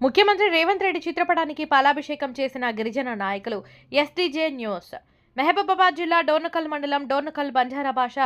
ముఖ్యమంత్రి రేవంత్ రెడ్డి చిత్రపటానికి పాలాభిషేకం చేసిన గిరిజన నాయకులు ఎస్టీజే న్యూస్. మెహబూబాబాద్ జిల్లా డోర్నకల్ మండలం డోర్నకల్ బంజారా భాష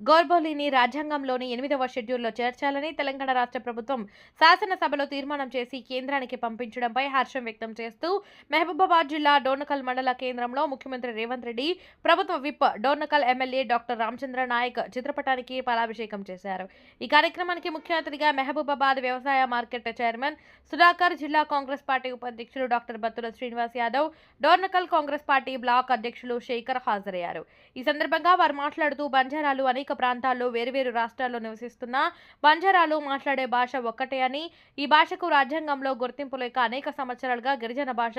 గోర్బోలీని రాజ్యాంగంలోని ఎనిమిదవ షెడ్యూల్లో చేర్చాలని తెలంగాణ రాష్ట్ర ప్రభుత్వం శాసనసభలో తీర్మానం చేసి కేంద్రానికి పంపించడంపై హర్షం వ్యక్తం చేస్తూ మహబూబాబాద్ జిల్లా డోర్నకల్ మండల కేంద్రంలో ముఖ్యమంత్రి రేవంత్ రెడ్డి ప్రభుత్వ whip Dornakal MLA doctor Ramachandra Naik చిత్రపటానికి పాలాభిషేకం చేశారు. ఈ కార్యక్రమానికి ముఖ్య అతిథిగా మహబూబాబాద్ వ్యవసాయ మార్కెట్ చైర్మన్ సుధాకర్ జిల్లా కాంగ్రెస్ పార్టీ ఉపాధ్యక్షులు doctor Battula Srinivas Yadav Dornakal Congress party block అధ్యక్షులు శేఖర్ హాజరయ్యారు. ఈ సందర్భంగా వారు మాట్లాడుతూ బంజారాలు అనేక ప్రాంతాల్లో వేరువేరు రాష్ట్రాల్లో నివసిస్తున్న బంజారాలు మాట్లాడే భాష ఒక్కటే అని ఈ భాషకు రాజ్యాంగంలో గుర్తింపు లేక అనేక సంవత్సరాలుగా గిరిజన భాష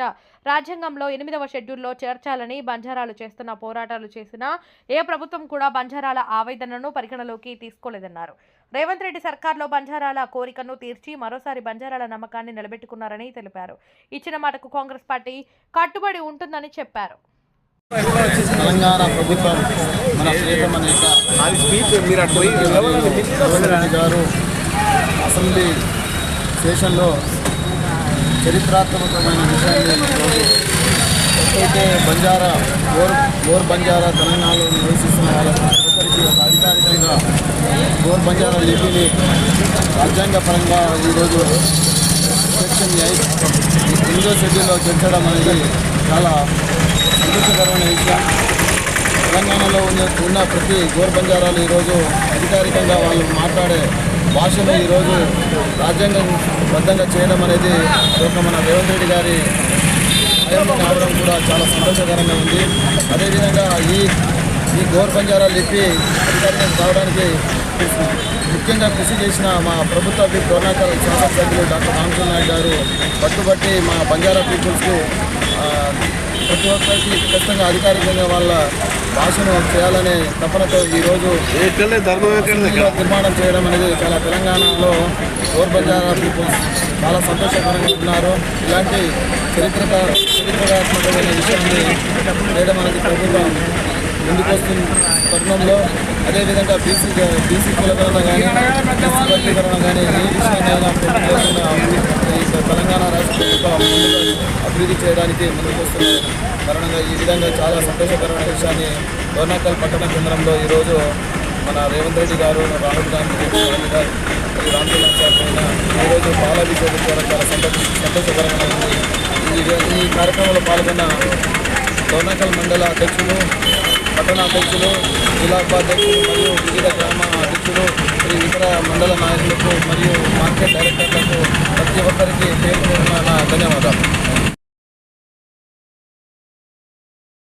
రాజ్యాంగంలో ఎనిమిదవ షెడ్యూల్లో చేర్చాలని బంజారాలు చేస్తున్న పోరాటాలు చేసినా ఏ ప్రభుత్వం కూడా బంజారాల ఆవేదనను పరిగణలోకి తీసుకోలేదన్నారు. రేవంత్ రెడ్డి సర్కార్లో బంజారాల కోరికను తీర్చి మరోసారి బంజారాల నమ్మకాన్ని నిలబెట్టుకున్నారని తెలిపారు. ఇచ్చిన మాటకు కాంగ్రెస్ పార్టీ కట్టుబడి ఉంటుందని చెప్పారు. తెలంగాణ ప్రభుత్వం మన ప్రియతమ నేత రెడ్డి గారు అసెంబ్లీ సెషన్లో చరిత్రాత్మకమైన విషయాన్ని ఎప్పుడైతే బంజారా గోర్ గోర్ బంజారా తెలంగాణలో నివసిస్తున్న వాళ్ళకి ఒక అధికారికంగా గోర్ బంజారా లిపిని రాజ్యాంగపరంగా ఈరోజు సెక్షన్ ఎయిట్ ఎనిమిదో షెడ్యూల్లో చేర్చడం అనేది చాలా సంతోషకరమైన విషయం తెలంగాణలో ఉన్న ఉన్న ప్రతి గోర్ బంజారాలు ఈరోజు అధికారికంగా వాళ్ళు మాట్లాడే భాషను ఈరోజు రాజ్యాంగం బద్ధంగా చేయడం అనేది ఒక మన రేవంత్ రెడ్డి గారి హయాంలో కావడం కూడా చాలా సంతోషకరంగా ఉంది. అదేవిధంగా ఈ ఈ గోర్ బంజారా లిపి అధికారికం కావడానికి ముఖ్యంగా కృషి చేసిన మా ప్రభుత్వ విప్ డోనాకల్ శాసనసభ్యులు డాక్టర్ రామచంద్ర నాయుడు గారు పట్టుబట్టి మా బంజారా పీపుల్స్కు ప్రతి ఒక్కరికి ఖచ్చితంగా అధికారికంగా వాళ్ళ భాషను చేయాలనే తపనతో ఈరోజు నిర్మాణం చేయడం అనేది చాలా తెలంగాణలో ఓర్ బంజారా పీపుల్స్ చాలా సంతోషకరంగా ఉన్నారు. ఇలాంటి చరిత్రక చరిత్రాత్మకమైన విషయాన్ని చేయడం అనేది ప్రభుత్వం ముందుకొస్తున్న తరుణంలో అదేవిధంగా బీసీ బీసీ కులకరణ కానీ ఎస్సీ వర్గీకరణ కానీ ఏ ఈ తెలంగాణ రాష్ట్ర ప్రభుత్వం అభివృద్ధి చేయడానికి ముందుకొస్తున్న కారణంగా ఈ విధంగా చాలా సంతోషకరమైన విషయాన్ని డోర్నాకల్ పట్టణ కేంద్రంలో ఈరోజు మన రేవంత్ రెడ్డి గారు రాహుల్ గాంధీ గారు మరియు రామచంద్ర సార్ పైన ఈరోజు పాలాభిషేకం ద్వారా చాలా సంతోష సంతోషకరంగా ఈ ఈ కార్యక్రమంలో పాల్గొన్న డోర్నాకల్ మండల అధ్యక్షులు పట్టణ అధ్యక్షులు జిల్లా ఉపాధ్యక్షులు మరియు వివిధ గ్రామ అధ్యక్షులు ఇతర మండల నాయకులకు మరియు మార్కెట్ డైరెక్టర్లకు ప్రతి ఒక్కరికి పేరు